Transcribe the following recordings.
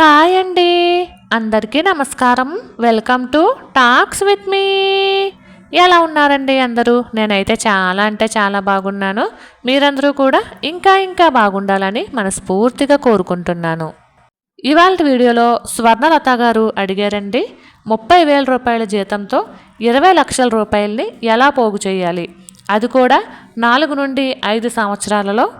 Hi అండి. అందరికీ నమస్కారం. Welcome to talks with me. ఎలా ఉన్నారండి అందరూ? నేనైతే చాలా అంటే చాలా బాగున్నాను. మీరందరూ కూడా ఇంకా ఇంకా బాగుండాలని మనస్ఫూర్తిగా కోరుకుంటున్నాను. ఇవాళ వీడియోలో స్వర్ణలత గారు అడిగారండి ముప్పై వేల రూపాయల జీతంతో ఇరవై లక్షల రూపాయల్ని ఎలా పోగు చేయాలి? అది కూడా నాలుగు నుండి ఐదు సంవత్సరాలలో.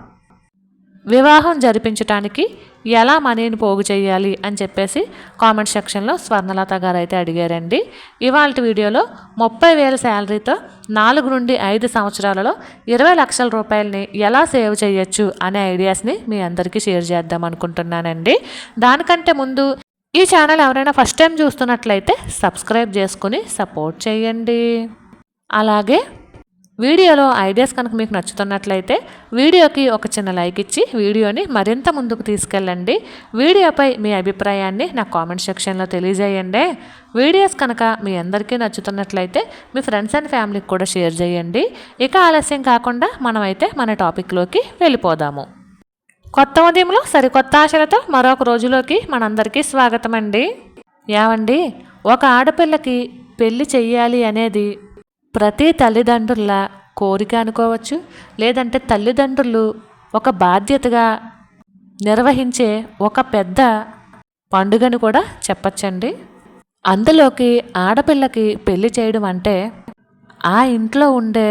వివాహం జరిపించటానికి ఎలా మనీని పోగు చేయాలి అని చెప్పేసి కామెంట్ సెక్షన్లో స్వర్ణలత గారు అయితే అడిగారండి. ఇవాళ వీడియోలో ముప్పై వేల శాలరీతో నాలుగు నుండి ఐదు సంవత్సరాలలో ఇరవై లక్షల రూపాయలని ఎలా సేవ్ చేయొచ్చు అనే ఐడియాస్ని మీ అందరికీ షేర్ చేద్దాం అనుకుంటున్నానండి. దానికంటే ముందు ఈ ఛానల్ ఎవరైనా ఫస్ట్ టైం చూస్తున్నట్లయితే సబ్స్క్రైబ్ చేసుకుని సపోర్ట్ చేయండి. అలాగే వీడియోలో ఐడియాస్ కనుక మీకు నచ్చుతున్నట్లయితే వీడియోకి ఒక చిన్న లైక్ ఇచ్చి వీడియోని మరింత ముందుకు తీసుకెళ్ళండి. వీడియోపై మీ అభిప్రాయాన్ని నా కామెంట్ సెక్షన్లో తెలియజేయండి. వీడియోస్ కనుక మీ అందరికీ నచ్చుతున్నట్లయితే మీ ఫ్రెండ్స్ అండ్ ఫ్యామిలీకి కూడా షేర్ చేయండి. ఇక ఆలస్యం కాకుండా మనమైతే మన టాపిక్లోకి వెళ్ళిపోదాము. కొత్త ఉదయంలో సరికొత్త ఆశలతో మరొక రోజులోకి మనందరికీ స్వాగతం అండి యావండి ఒక ఆడపిల్లకి పెళ్ళి చెయ్యాలి అనేది ప్రతి తల్లిదండ్రుల కోరిక అనుకోవచ్చు లేదంటే తల్లిదండ్రులు ఒక బాధ్యతగా నిర్వహించే ఒక పెద్ద పండుగని కూడా చెప్పచ్చండి. అందులోకి ఆడపిల్లకి పెళ్ళి చేయడం అంటే ఆ ఇంట్లో ఉండే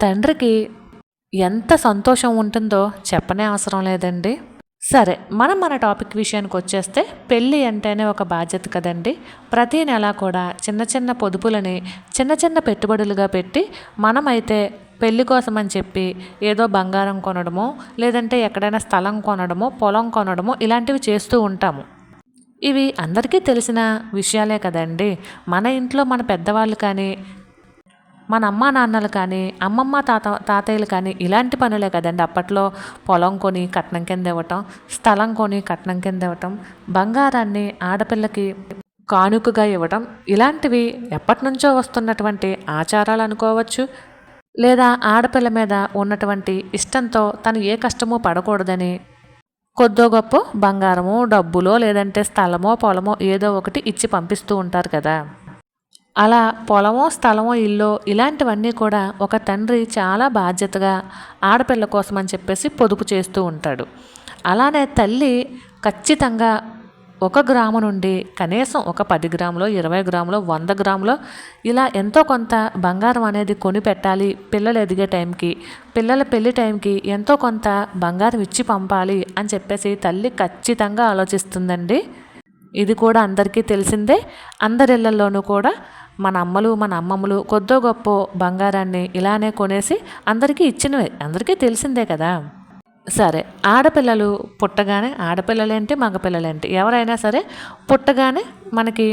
తండ్రికి ఎంత సంతోషం ఉంటుందో చెప్పనే అవసరం లేదండి. సరే మనం మన టాపిక్ విషయానికి వచ్చేస్తే పెళ్ళి అంటేనే ఒక బాధ్యత కదండి. ప్రతి నెల కూడా చిన్న చిన్న పొదుపులని చిన్న చిన్న పెట్టుబడులుగా పెట్టి మనమైతే పెళ్ళి కోసం అని చెప్పి ఏదో బంగారం కొనడమో లేదంటే ఎక్కడైనా స్థలం కొనడమో పొలం కొనడమో ఇలాంటివి చేస్తూ ఉంటాము. ఇవి అందరికీ తెలిసిన విషయాలే కదండి. మన ఇంట్లో మన పెద్దవాళ్ళు కానీ మన అమ్మ నాన్నలు కానీ అమ్మమ్మ తాత తాతయ్యలు కానీ ఇలాంటి పనులే కదండి. అప్పట్లో పొలం కొని కట్నం కింద ఇవ్వటం స్థలం కొని కట్నం కింద ఇవ్వటం బంగారాన్ని ఆడపిల్లకి కానుకగా ఇవ్వటం ఇలాంటివి ఎప్పటి నుంచో వస్తున్నటువంటి ఆచారాలు అనుకోవచ్చు. లేదా ఆడపిల్ల మీద ఉన్నటువంటి ఇష్టంతో తను ఏ కష్టమో పడకూడదని కొద్దో గొప్ప బంగారమో డబ్బులో లేదంటే స్థలమో పొలమో ఏదో ఒకటి ఇచ్చి పంపిస్తూ ఉంటారు కదా. అలా పొలమో స్థలమో ఇల్లు ఇలాంటివన్నీ కూడా ఒక తండ్రి చాలా బాధ్యతగా ఆడపిల్ల కోసం అని చెప్పేసి పొదుపు చేస్తూ ఉంటాడు. అలానే తల్లి ఖచ్చితంగా ఒక గ్రాము నుండి కనీసం ఒక పది గ్రాములో ఇరవై గ్రాములో వంద గ్రాములో ఇలా ఎంతో కొంత బంగారం అనేది కొని పెట్టాలి పిల్లలు ఎదిగే టైంకి పిల్లల పెళ్ళి టైంకి ఎంతో కొంత బంగారం ఇచ్చి పంపాలి అని చెప్పేసి తల్లి ఖచ్చితంగా ఆలోచిస్తుందండి. ఇది కూడా అందరికీ తెలిసిందే. అందరిళ్ళలోనూ కూడా మన అమ్మలు మన అమ్మమ్మలు కొద్దో గొప్ప బంగారాన్ని ఇలానే కొనేసి అందరికీ ఇచ్చినవే. అందరికీ తెలిసిందే కదా. సరే ఆడపిల్లలు పుట్టగానే ఆడపిల్లలేంటి మగపిల్లలేంటి ఎవరైనా సరే పుట్టగానే మనకి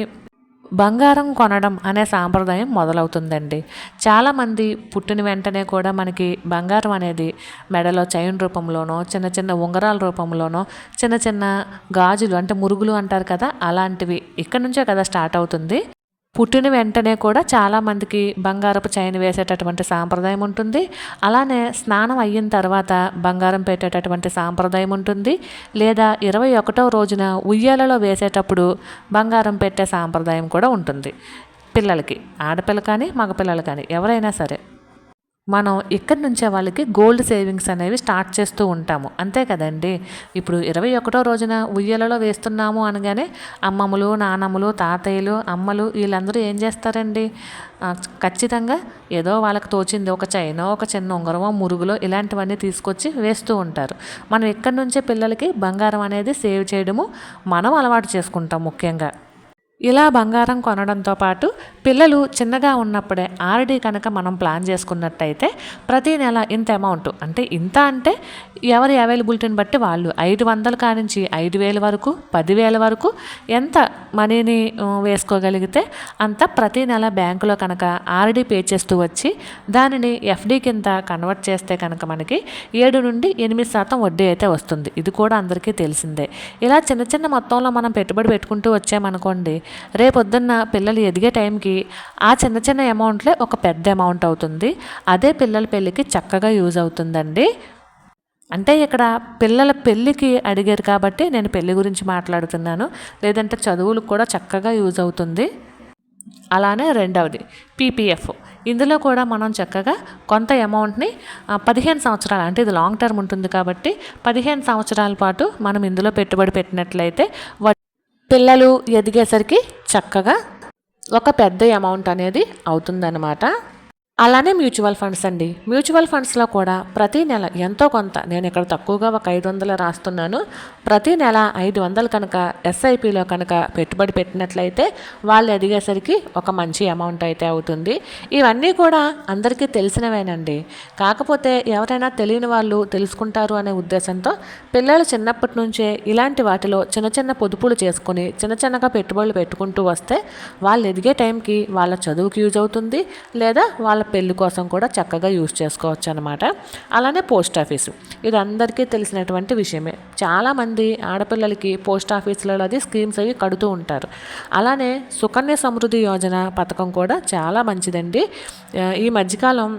బంగారం కొనడం అనే సాంప్రదాయం మొదలవుతుందండి. చాలామంది పుట్టిన వెంటనే కూడా మనకి బంగారం అనేది మెడలో చైన్ రూపంలోనో చిన్న చిన్న ఉంగరాల రూపంలోనో చిన్న చిన్న గాజులు అంటే మురుగులు అంటారు కదా అలాంటివి ఇక్కడ నుంచే కదా స్టార్ట్ అవుతుంది. పుట్టిన వెంటనే కూడా చాలామందికి బంగారపు చైన్ వేసేటటువంటి సాంప్రదాయం ఉంటుంది. అలానే స్నానం అయిన తర్వాత బంగారం పెట్టేటటువంటి సాంప్రదాయం ఉంటుంది. లేదా ఇరవై ఒకటవ రోజున ఉయ్యాలలో వేసేటప్పుడు బంగారం పెట్టే సాంప్రదాయం కూడా ఉంటుంది. పిల్లలకి ఆడపిల్ల కానీ మగపిల్లలు కానీ ఎవరైనా సరే. మనం ఇక్కడి నుంచే వాళ్ళకి గోల్డ్ సేవింగ్స్ అనేవి స్టార్ట్ చేస్తూ ఉంటాము. అంతే కదండి? ఇప్పుడు ఇరవై ఒకటో రోజున ఉయ్యలలో వేస్తున్నాము అనగానే అమ్మమ్మలు నానమ్మలు తాతయ్యలు అమ్మలు వీళ్ళందరూ ఏం చేస్తారండి? ఖచ్చితంగా ఏదో వాళ్ళకి తోచింది ఒక చైనో ఒక చిన్న ఉంగరమో మురుగులో ఇలాంటివన్నీ తీసుకొచ్చి వేస్తూ ఉంటారు. మనం ఇక్కడి నుంచే పిల్లలకి బంగారం అనేది సేవ్ చేయడము మనం అలవాటు చేసుకుంటాం ముఖ్యంగా. ఇలా బంగారం కొనడంతో పాటు పిల్లలు చిన్నగా ఉన్నప్పుడే ఆర్డీ కనుక మనం ప్లాన్ చేసుకున్నట్టయితే ప్రతి నెల ఇంత అమౌంట్. అంటే ఇంత అంటే ఎవరి అవైలబిలిటీని బట్టి వాళ్ళు ఐదు వందల కానించి ఐదు వేల వరకు పదివేల వరకు ఎంత మనీని వేసుకోగలిగితే అంత ప్రతి నెల బ్యాంకులో కనుక ఆర్డీ పే చేస్తూ వచ్చి దానిని ఎఫ్డీ కింద కన్వర్ట్ చేస్తే కనుక మనకి ఏడు నుండి ఎనిమిది శాతం వడ్డీ అయితే వస్తుంది. ఇది కూడా అందరికీ తెలిసిందే. ఇలా చిన్న చిన్న మొత్తంలో మనం పెట్టుబడి పెట్టుకుంటూ వచ్చామనుకోండి రేపొద్దున్న పిల్లలు ఎదిగే టైంకి ఆ చిన్న చిన్న అమౌంట్లే ఒక పెద్ద అమౌంట్ అవుతుంది. అదే పిల్లల పెళ్ళికి చక్కగా యూజ్ అవుతుందండి. అంటే ఇక్కడ పిల్లల పెళ్ళికి అడిగారు కాబట్టి నేను పెళ్ళి గురించి మాట్లాడుతున్నాను. లేదంటే చదువులకు కూడా చక్కగా యూజ్ అవుతుంది. అలానే రెండవది పీపీఎఫ్. ఇందులో కూడా మనం చక్కగా కొంత అమౌంట్ని పదిహేను సంవత్సరాలు అంటే ఇది లాంగ్ టర్మ్ ఉంటుంది కాబట్టి పదిహేను సంవత్సరాల పాటు మనం ఇందులో పెట్టుబడి పెట్టినట్లయితే వ- పిల్లలు ఎదిగేసరికి చక్కగా ఒక పెద్ద అమౌంట్ అనేది అవుతుందన్నమాట. అలానే మ్యూచువల్ ఫండ్స్ అండి. మ్యూచువల్ ఫండ్స్లో కూడా ప్రతి నెల ఎంతో కొంత నేను ఇక్కడ తక్కువగా ఒక ఐదు వందలు రాస్తున్నాను. ప్రతి నెల ఐదు వందలు కనుక ఎస్ఐపిలో కనుక పెట్టుబడి పెట్టినట్లయితే వాళ్ళు ఎదిగేసరికి ఒక మంచి అమౌంట్ అయితే అవుతుంది. ఇవన్నీ కూడా అందరికీ తెలిసినవేనండి. కాకపోతే ఎవరైనా తెలియని వాళ్ళు తెలుసుకుంటారు అనే ఉద్దేశంతో పిల్లలు చిన్నప్పటి నుంచే ఇలాంటి వాటిలో చిన్న చిన్న పొదుపులు చేసుకుని చిన్న చిన్నగా పెట్టుబడులు పెట్టుకుంటూ వస్తే వాళ్ళు ఎదిగే టైంకి వాళ్ళ చదువుకి యూజ్ అవుతుంది లేదా వాళ్ళ పెళ్ళి కోసం కూడా చక్కగా యూజ్ చేసుకోవచ్చు అనమాట అలానే పోస్ట్ ఆఫీసు. ఇది అందరికీ తెలిసినటువంటి విషయమే. చాలామంది ఆడపిల్లలకి పోస్ట్ ఆఫీసులలో అది స్కీమ్స్ అవి కడుతూ ఉంటారు. అలానే సుకన్య సమృద్ధి యోజన పథకం కూడా చాలా మంచిదండి. ఈ మధ్యకాలం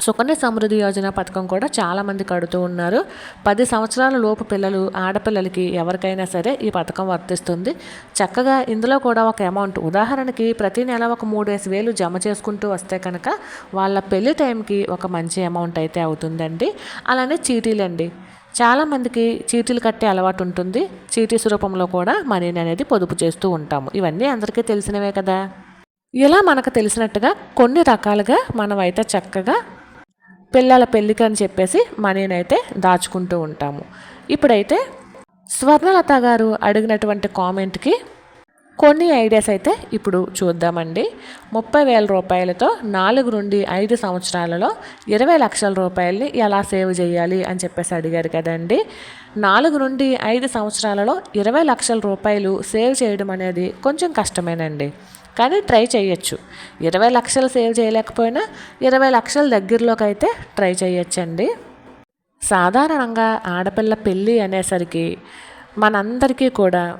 సుకన్య సమృద్ధి యోజన పథకం కూడా చాలామంది కడుతూ ఉన్నారు. పది సంవత్సరాల లోపు పిల్లలు ఆడపిల్లలకి ఎవరికైనా సరే ఈ పథకం వర్తిస్తుంది. చక్కగా ఇందులో కూడా ఒక అమౌంట్ ఉదాహరణకి ప్రతి నెల ఒక మూడేసి వేలు జమ చేసుకుంటూ వస్తే కనుక వాళ్ళ పెళ్ళి టైంకి ఒక మంచి అమౌంట్ అయితే అవుతుందండి. అలానే చీటీలండి చాలామందికి చీటీలు కట్టే అలవాటు ఉంటుంది. చీటీస్ రూపంలో కూడా మనీని అనేది పొదుపు చేస్తూ ఉంటాము. ఇవన్నీ అందరికీ తెలిసినవే కదా. ఇలా మనకు తెలిసినట్టుగా కొన్ని రకాలుగా మనమైతే చక్కగా పిల్లల పెళ్ళికి అని చెప్పేసి మనీని అయితే దాచుకుంటూ ఉంటాము. ఇప్పుడైతే స్వర్ణలత గారు అడిగినటువంటి కామెంట్కి కొన్ని ఐడియాస్ అయితే ఇప్పుడు చూద్దామండి. ముప్పై వేల రూపాయలతో నాలుగు నుండి ఐదు సంవత్సరాలలో ఇరవై లక్షల రూపాయలని ఎలా సేవ్ చేయాలి అని చెప్పేసి అడిగారు కదండి. నాలుగు నుండి ఐదు సంవత్సరాలలో ఇరవై లక్షల రూపాయలు సేవ్ చేయడం అనేది కొంచెం కష్టమేనండి. కానీ ట్రై చేయొచ్చు. ఇరవై లక్షలు సేవ్ చేయలేకపోయినా ఇరవై లక్షల దగ్గరలోకి అయితే ట్రై చేయొచ్చండి. సాధారణంగా ఆడపిల్ల పెళ్ళి అనేసరికి మనందరికీ కూడా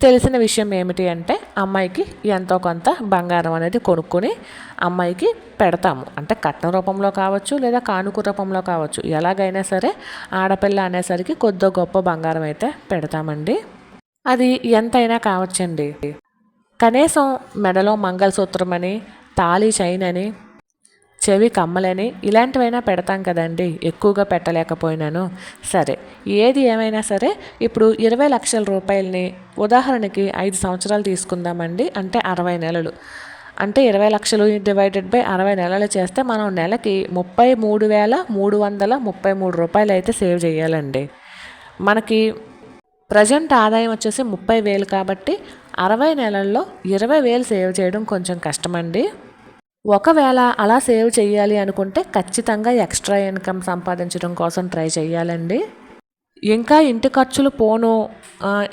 తెలిసిన విషయం ఏమిటి అంటే అమ్మాయికి ఎంతో కొంత బంగారం అనేది కొనుక్కొని అమ్మాయికి పెడతాము. అంటే కట్నం రూపంలో కావచ్చు లేదా కానుక రూపంలో కావచ్చు. ఎలాగైనా సరే ఆడపిల్ల అనేసరికి కొద్దో గొప్ప బంగారం అయితే పెడతామండి. అది ఎంతైనా కావచ్చండి. కనీసం మెడలో మంగళసూత్రం అని తాళి చైన్ అని చెవి కమ్మలని ఇలాంటివైనా పెడతాం కదండి. ఎక్కువగా పెట్టలేకపోయినాను. సరే ఏది ఏమైనా సరే ఇప్పుడు ఇరవై లక్షల రూపాయలని ఉదాహరణకి ఐదు సంవత్సరాలు తీసుకుందామండి. అంటే అరవై నెలలు. అంటే ఇరవై లక్షలు డివైడెడ్ బై అరవై నెలలు చేస్తే మనం నెలకి ముప్పై మూడు వేల మూడు వందల ముప్పై మూడు రూపాయలు అయితే సేవ్ చేయాలండి. మనకి ప్రజెంట్ ఆదాయం వచ్చేసి ముప్పై వేలు కాబట్టి అరవై నెలల్లో ఇరవై వేలు సేవ్ చేయడం కొంచెం కష్టమండి. ఒకవేళ అలా సేవ్ చేయాలి అనుకుంటే ఖచ్చితంగా ఎక్స్ట్రా ఇన్కమ్ సంపాదించడం కోసం ట్రై చేయాలండి. ఇంకా ఇంటి ఖర్చులు పోను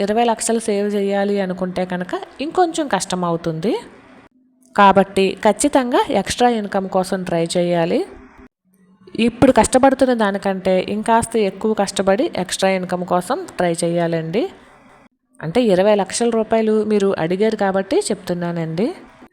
ఇరవై లక్షలు సేవ్ చేయాలి అనుకుంటే కనుక ఇంకొంచెం కష్టం అవుతుంది. కాబట్టి ఖచ్చితంగా ఎక్స్ట్రా ఇన్కమ్ కోసం ట్రై చేయాలి. ఇప్పుడు కష్టపడుతున్న దానికంటే ఇంకాస్త ఎక్కువ కష్టపడి ఎక్స్ట్రా ఇన్కమ్ కోసం ట్రై చేయాలండి. అంటే ఇరవై లక్షల రూపాయలు మీరు అడిగారు కాబట్టి చెప్తున్నానండి.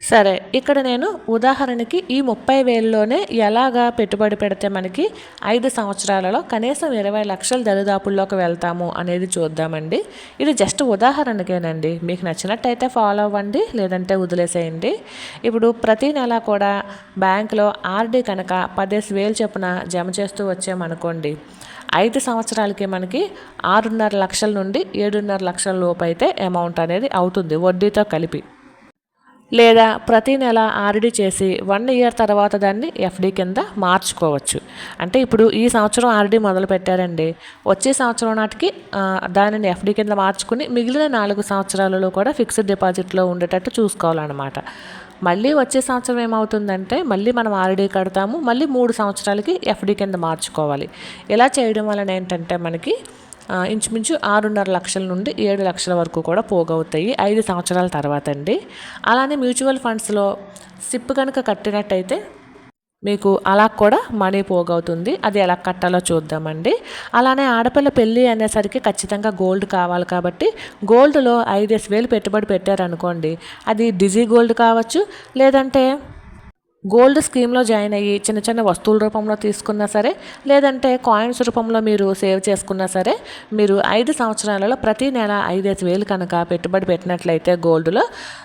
సరే ఇక్కడ నేను ఉదాహరణకి ఈ ముప్పై వేలలోనే ఎలాగా పెట్టుబడి పెడితే మనకి ఐదు సంవత్సరాలలో కనీసం ఇరవై లక్షల దరిదాపుల్లోకి వెళ్తాము అనేది చూద్దామండి. ఇది జస్ట్ ఉదాహరణకేనండి. మీకు నచ్చినట్టయితే ఫాలో అవ్వండి లేదంటే వదిలేసేయండి. ఇప్పుడు ప్రతి నెల కూడా బ్యాంకులో ఆర్డీ కనుక పదేసి వేలు చొప్పున జమ చేస్తూ వచ్చామనుకోండి ఐదు సంవత్సరాలకి మనకి ఆరున్నర లక్షల నుండి ఏడున్నర లక్షల లోపు అయితే అమౌంట్ అనేది అవుతుంది వడ్డీతో కలిపి. లేదా ప్రతి నెల ఆర్డీ చేసి వన్ ఇయర్ తర్వాత దాన్ని ఎఫ్డీ కింద మార్చుకోవచ్చు. అంటే ఇప్పుడు ఈ సంవత్సరం ఆర్డీ మొదలు పెట్టారండి. వచ్చే సంవత్సరం నాటికి దానిని ఎఫ్డి కింద మార్చుకుని మిగిలిన నాలుగు సంవత్సరాలలో కూడా ఫిక్స్డ్ డిపాజిట్లో ఉండేటట్టు చూసుకోవాలన్నమాట. మళ్ళీ వచ్చే సంవత్సరం ఏమవుతుందంటే మళ్ళీ మనం ఆర్డీ కడతాము మళ్ళీ మూడు సంవత్సరాలకి ఎఫ్డీ కింద మార్చుకోవాలి. ఇలా చేయడం వలన ఏంటంటే మనకి ఇంచుమించు ఆరున్నర లక్షల నుండి ఏడు లక్షల వరకు కూడా పోగవుతాయి ఐదు సంవత్సరాల తర్వాత అండి. అలానే మ్యూచువల్ ఫండ్స్లో సిప్ కనుక కట్టినట్టయితే మీకు అలా కూడా మనీ పోగవుతుంది. అది ఎలా కట్టాలో చూద్దామండి. అలానే ఆడపిల్ల పెళ్ళి అనేసరికి ఖచ్చితంగా గోల్డ్ కావాలి కాబట్టి గోల్డ్లో ఐదేసి వేలు పెట్టుబడి పెట్టారనుకోండి అది డిజీ గోల్డ్ కావచ్చు లేదంటే గోల్డ్ స్కీమ్లో జాయిన్ అయ్యి చిన్న చిన్న వస్తువుల రూపంలో తీసుకున్నా సరే లేదంటే కాయిన్స్ రూపంలో మీరు సేవ్ చేసుకున్నా సరే మీరు ఐదు సంవత్సరాలలో ప్రతి నెల ఐదైదు వేలు కనుక పెట్టుబడి పెట్టినట్లయితే గోల్డ్లో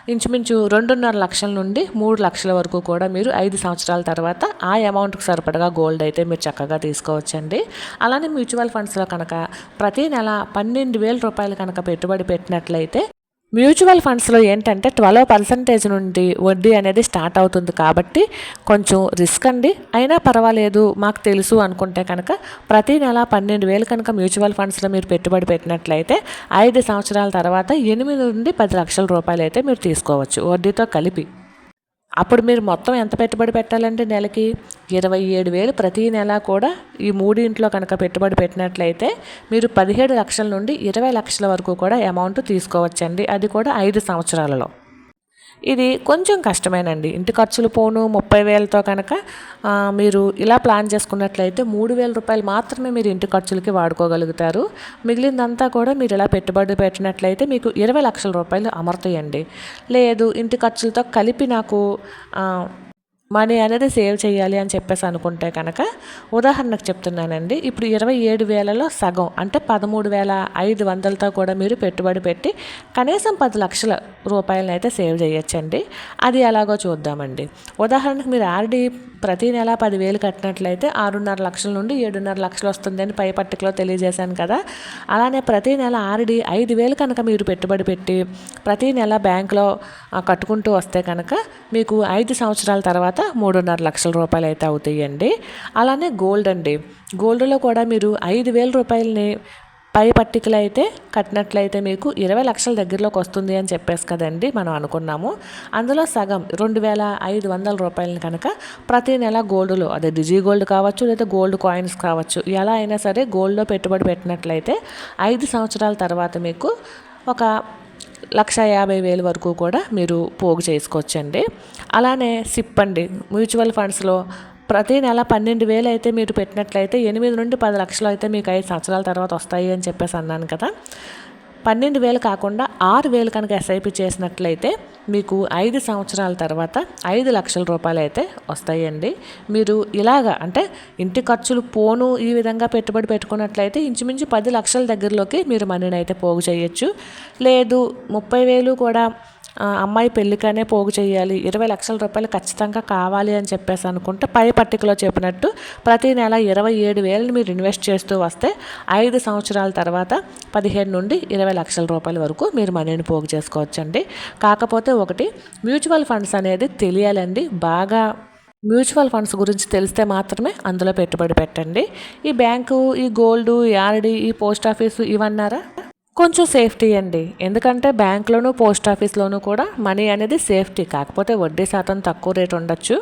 ఇంచుమించు రెండున్నర లక్షల నుండి మూడు లక్షల వరకు కూడా మీరు ఐదు సంవత్సరాల తర్వాత ఆ అమౌంట్కి సరిపడగా గోల్డ్ అయితే మీరు చక్కగా తీసుకోవచ్చండి. అలానే మ్యూచువల్ ఫండ్స్లో కనుక ప్రతి నెల పన్నెండు వేల రూపాయలు కనుక పెట్టుబడి పెట్టినట్లయితే మ్యూచువల్ ఫండ్స్లో ఏంటంటే ట్వెల్వ్ పర్సంటేజ్ నుండి వడ్డీ అనేది స్టార్ట్ అవుతుంది కాబట్టి కొంచెం రిస్క్ అండి. అయినా పర్వాలేదు మాకు తెలుసు అనుకుంటే కనుక ప్రతి నెల పన్నెండు వేలు కనుక మ్యూచువల్ ఫండ్స్లో మీరు పెట్టుబడి పెట్టినట్లయితే ఐదు సంవత్సరాల తర్వాత ఎనిమిది నుండి పది లక్షల రూపాయలు అయితే మీరు తీసుకోవచ్చు వడ్డీతో కలిపి. అప్పుడు మీరు మొత్తం ఎంత పెట్టుబడి పెట్టాలంటే నెలకి? ఇరవై ఏడు వేలు ప్రతి నెల కూడా ఈ మూడింట్లో కనుక పెట్టుబడి పెట్టినట్లయితే మీరు పదిహేడు లక్షల నుండి ఇరవై లక్షల వరకు కూడా అమౌంట్ తీసుకోవచ్చండి. అది కూడా ఐదు సంవత్సరాలలో. ఇది కొంచెం కష్టమేనండి. ఇంటి ఖర్చులు పోను ముప్పై వేలతో కనుక మీరు ఇలా ప్లాన్ చేసుకున్నట్లయితే మూడు వేల రూపాయలు మాత్రమే మీరు ఇంటి ఖర్చులకి వాడుకోగలుగుతారు. మిగిలిందంతా కూడా మీరు ఇలా పెట్టుబడి పెట్టినట్లయితే మీకు ఇరవై లక్షల రూపాయలు అమర్తాయండి. లేదు ఇంటి ఖర్చులతో కలిపి నాకు మనీ అనేది సేవ్ చేయాలి అని చెప్పేసి అనుకుంటే కనుక ఉదాహరణకు చెప్తున్నానండి. ఇప్పుడు ఇరవై ఏడు వేలలో సగం అంటే పదమూడు వేల ఐదు వందలతో కూడా మీరు పెట్టుబడి పెట్టి కనీసం పది లక్షల రూపాయలను అయితే సేవ్ చేయొచ్చండి. అది ఎలాగో చూద్దామండి. ఉదాహరణకు మీరు ఆర్డీ ప్రతి నెల పదివేలు కట్టినట్లయితే ఆరున్నర లక్షల నుండి ఏడున్నర లక్షలు వస్తుందని పై పట్టికలో తెలియజేశాను కదా. అలానే ప్రతి నెల ఆర్డి ఐదు వేలు కనుక మీరు పెట్టుబడి పెట్టి ప్రతి నెల బ్యాంకులో కట్టుకుంటూ వస్తే కనుక మీకు ఐదు సంవత్సరాల తర్వాత మూడున్నర లక్షల రూపాయలు అయితే అవుతాయండి. అలానే గోల్డ్ అండి. గోల్డ్లో కూడా మీరు ఐదు వేల రూపాయలని పై పట్టికలు అయితే కట్టినట్లయితే మీకు ఇరవై లక్షల దగ్గరలోకి వస్తుంది అని చెప్పేసి కదండి మనం అనుకున్నాము. అందులో సగం రెండు వేల ఐదు వందల రూపాయలని కనుక ప్రతి నెల గోల్డ్లో అదే డిజీ గోల్డ్ కావచ్చు లేదా గోల్డ్ కాయిన్స్ కావచ్చు ఎలా అయినా సరే గోల్డ్లో పెట్టుబడి పెట్టినట్లయితే ఐదు సంవత్సరాల తర్వాత మీకు ఒక లక్ష యాభై వేలు వరకు కూడా మీరు పోగు చేసుకోవచ్చండి. అలానే సిప్ అండి మ్యూచువల్ ఫండ్స్లో ప్రతి నెల పన్నెండు వేలు అయితే మీరు పెట్టినట్లయితే ఎనిమిది నుండి పది లక్షలు అయితే మీకు ఐదు సంవత్సరాల తర్వాత వస్తాయి అని చెప్పేసి అన్నాను కదా. పన్నెండు వేలు కాకుండా ఆరు వేలు కనుక ఎస్ఐపి చేసినట్లయితే మీకు ఐదు సంవత్సరాల తర్వాత ఐదు లక్షల రూపాయలు అయితే వస్తాయండి. మీరు ఇలాగా అంటే ఇంటి ఖర్చులు పోను ఈ విధంగా పెట్టుబడి పెట్టుకున్నట్లయితే ఇంచుమించు పది లక్షల దగ్గరలోకి మీరు మనీని అయితే పోగు చేయొచ్చు. లేదు ముప్పై వేలు కూడా అమ్మాయి పెళ్ళికనే పోగు చేయాలి. ఇరవై లక్షల రూపాయలు ఖచ్చితంగా కావాలి అని చెప్పేసి అనుకుంటే పై పట్టికలో చెప్పినట్టు ప్రతి నెల ఇరవై ఏడు వేలని మీరు ఇన్వెస్ట్ చేస్తూ వస్తే ఐదు సంవత్సరాల తర్వాత పదిహేను నుండి ఇరవై లక్షల రూపాయల వరకు మీరు మనీని పోగు చేసుకోవచ్చండి. కాకపోతే ఒకటి మ్యూచువల్ ఫండ్స్ అనేది తెలియాలండి. బాగా మ్యూచువల్ ఫండ్స్ గురించి తెలిస్తే మాత్రమే అందులో పెట్టుబడి పెట్టండి. ఈ బ్యాంకు ఈ గోల్డ్ ఈ ఆర్డీ ఈ పోస్ట్ ఆఫీసు ఇవన్నారా? కొంచెం సేఫ్టీ అండి. ఎందుకంటే బ్యాంక్లోను పోస్ట్ ఆఫీస్లోనూ కూడా మనీ అనేది సేఫ్టీ. కాకపోతే వడ్డీ శాతం తక్కువ రేట్ ఉండొచ్చు.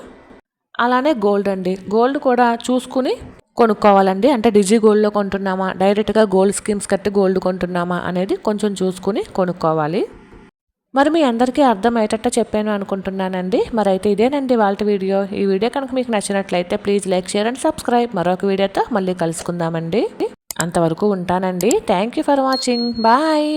అలానే గోల్డ్ అండి. గోల్డ్ కూడా చూసుకుని కొనుక్కోవాలండి. అంటే డిజీ గోల్డ్లో కొంటున్నామా? డైరెక్ట్గా గోల్డ్ స్కీమ్స్ కట్టి గోల్డ్ కొంటున్నామా? అనేది కొంచెం చూసుకుని కొనుక్కోవాలి. మరి మీ అందరికీ అర్థమయ్యేటట్టు చెప్పాను అనుకుంటున్నానండి. మరి అయితే ఇదేనండి వాళ్ళ వీడియో. ఈ వీడియో కనుక మీకు నచ్చినట్లయితే please like share and subscribe. మరొక వీడియోతో మళ్ళీ కలుసుకుందామండి. అంతవరకు ఉంటానండి. Thank you for watching bye